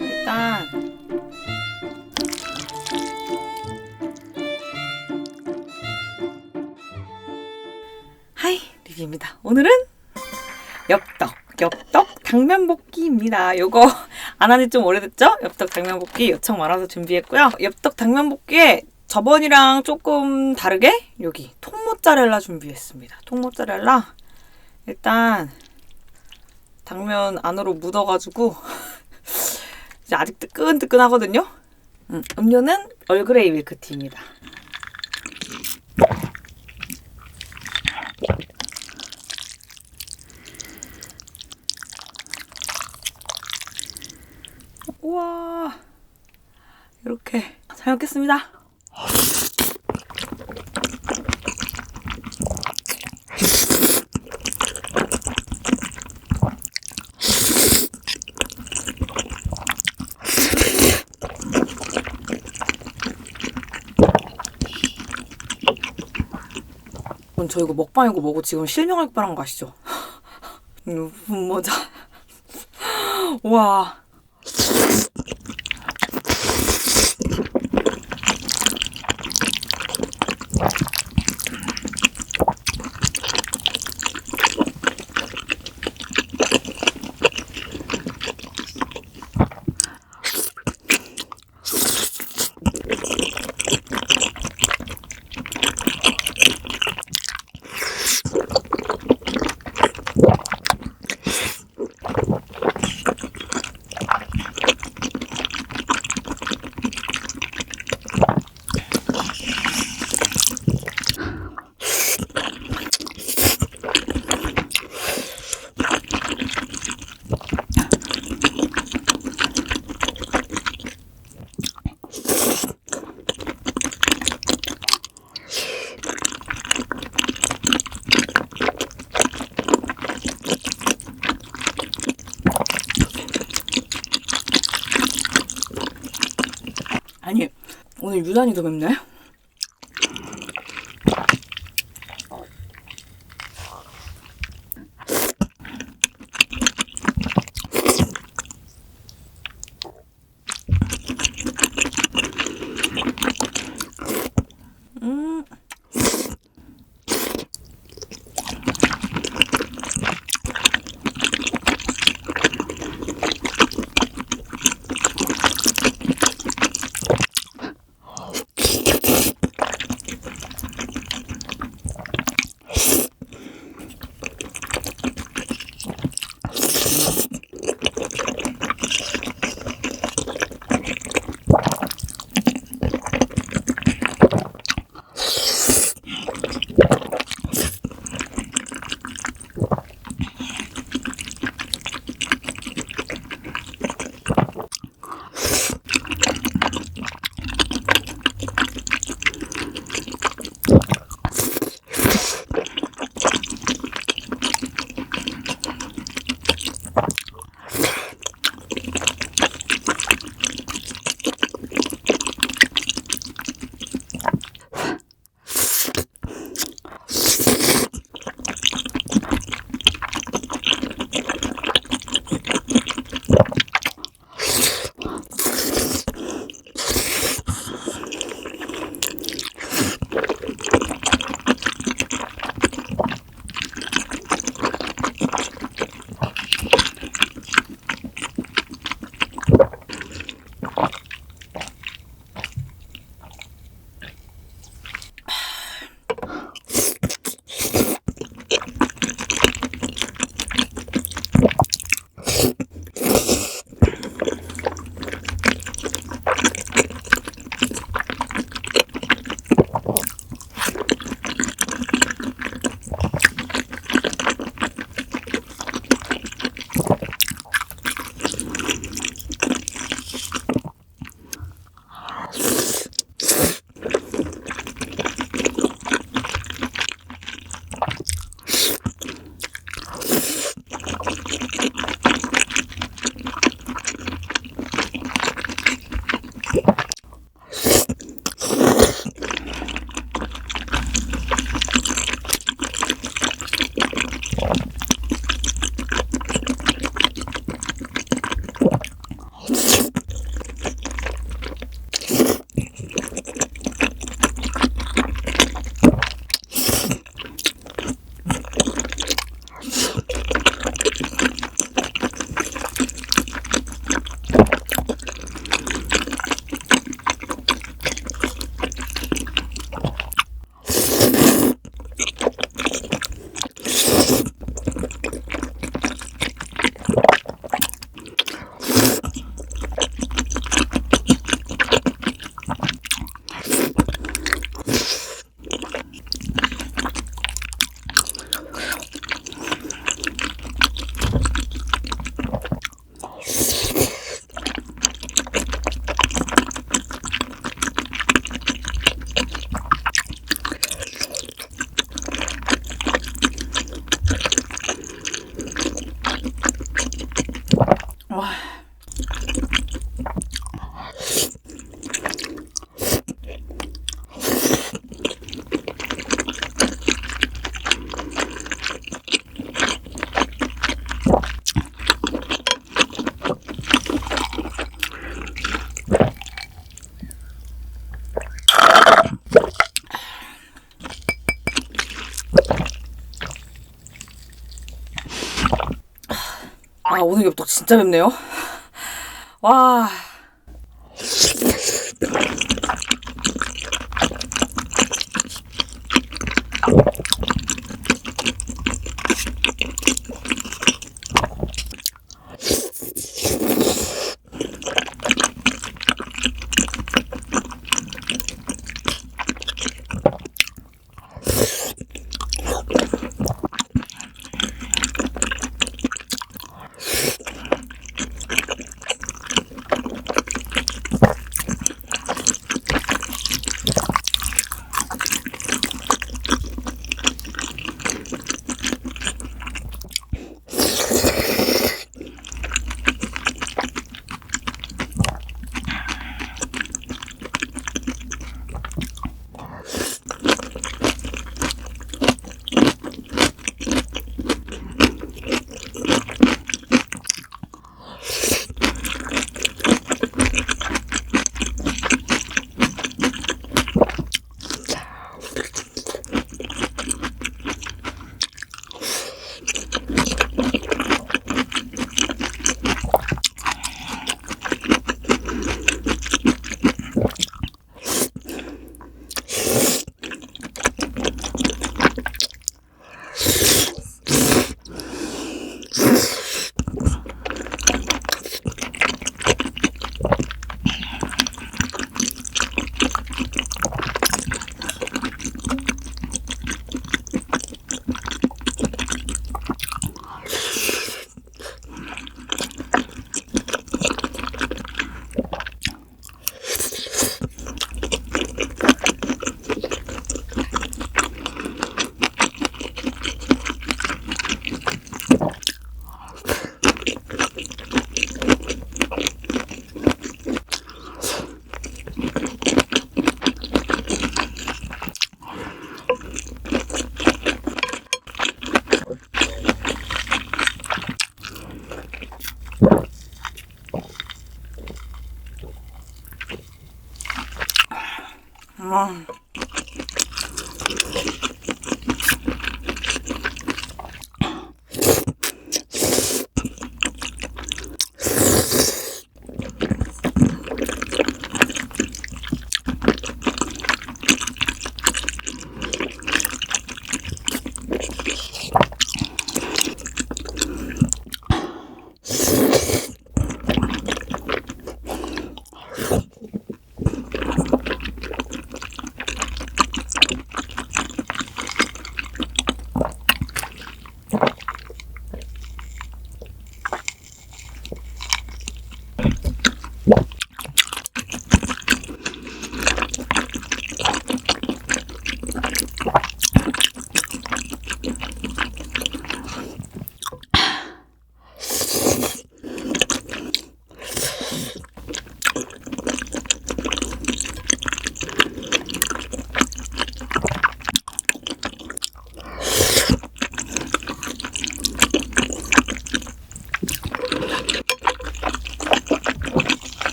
일단 하이 리뷰입니다. 오늘은 엽떡 엽떡 당면 볶기입니다. 요거 안 한지 좀 오래됐죠? 엽떡 당면 볶기 요청 많아서 준비했고요. 엽떡 당면 볶기에 저번이랑 조금 다르게 여기 통모짜렐라 준비했습니다. 통모짜렐라 일단 당면 안으로 묻어가지고 이제 아직 뜨끈뜨끈하거든요. 음, 음료는 얼그레이 밀크티입니다. 우와 이렇게 잘 먹겠습니다. 저 이거 먹방이고 뭐고 지금 실명할 뻔한 거 아시죠? 음, 모자. 와. 아니 오늘 유난히 더 맵나요? 아 오늘 엽떡 진짜 맵네요. 와.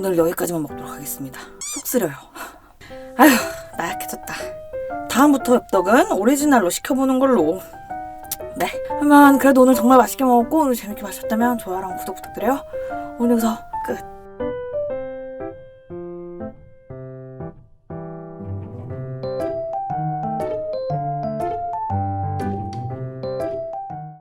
오늘 여기까지만 먹도록 하겠습니다. 속 쓰려요. 아휴, 나약해졌다. 다음부터 엽떡은 오리지널로 시켜보는 걸로. 네. 그러면 그래도 오늘 정말 맛있게 먹었고 오늘 재밌게 마셨다면 좋아요랑 구독 부탁드려요. 오늘 여기서 끝.